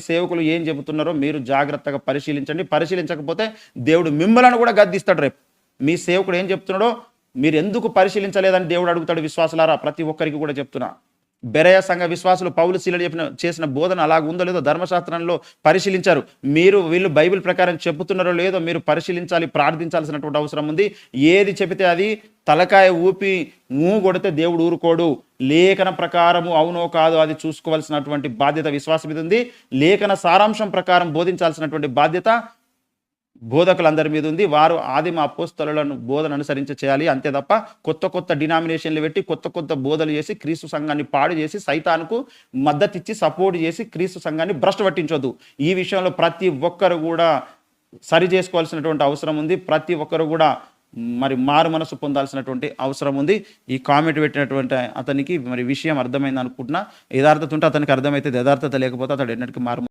సేవకులు ఏం చెబుతున్నారో మీరు జాగ్రత్తగా పరిశీలించండి. పరిశీలించకపోతే దేవుడు మిమ్మల్ని కూడా గద్దిస్తాడు రేపు. మీ సేవకుడు ఏం చెప్తున్నాడో మీరు ఎందుకు పరిశీలించలేదని దేవుడు అడుగుతాడు విశ్వాసులారా? ప్రతి ఒక్కరికి కూడా చెప్తున్నా. బెరయ సంఘ విశ్వాసులు పౌలు శీలలు చెప్పిన చేసిన బోధన అలాగ ఉందో లేదో ధర్మశాస్త్రంలో పరిశీలించారు. మీరు వీళ్ళు బైబిల్ ప్రకారం చెబుతున్నారో లేదో మీరు పరిశీలించాలి ప్రార్థించాల్సినటువంటి అవసరం ఉంది. ఏది చెబితే అది తలకాయ ఊపి మూగొడితే కొడితే దేవుడు ఊరుకోడు. లేఖన ప్రకారము అవునో కాదో అది చూసుకోవాల్సినటువంటి బాధ్యత విశ్వాసం మీద ఉంది. లేఖన సారాంశం ప్రకారం బోధించాల్సినటువంటి బాధ్యత బోధకులందరి మీద ఉంది. వారు ఆదిమ అపోస్తలను బోధన అనుసరించి చేయాలి. అంతే తప్ప కొత్త కొత్త డినామినేషన్లు పెట్టి కొత్త కొత్త బోధలు చేసి క్రీస్తు సంఘాన్ని పాడు చేసి సైతాన్కు మద్దతు ఇచ్చి సపోర్ట్ చేసి క్రీస్తు సంఘాన్ని భ్రష్టు పట్టించొద్దు. ఈ విషయంలో ప్రతి ఒక్కరు కూడా సరి చేసుకోవాల్సినటువంటి అవసరం ఉంది. ప్రతి ఒక్కరు కూడా మరి మారు మనసు పొందాల్సినటువంటి అవసరం ఉంది. ఈ కామెంట్ పెట్టినటువంటి అతనికి మరి విషయం అర్థమైంది అనుకుంటున్నా యథార్థత ఉంటే అతనికి అర్థమైతే యథార్థత లేకపోతే అతడు ఎన్నటికీ మారు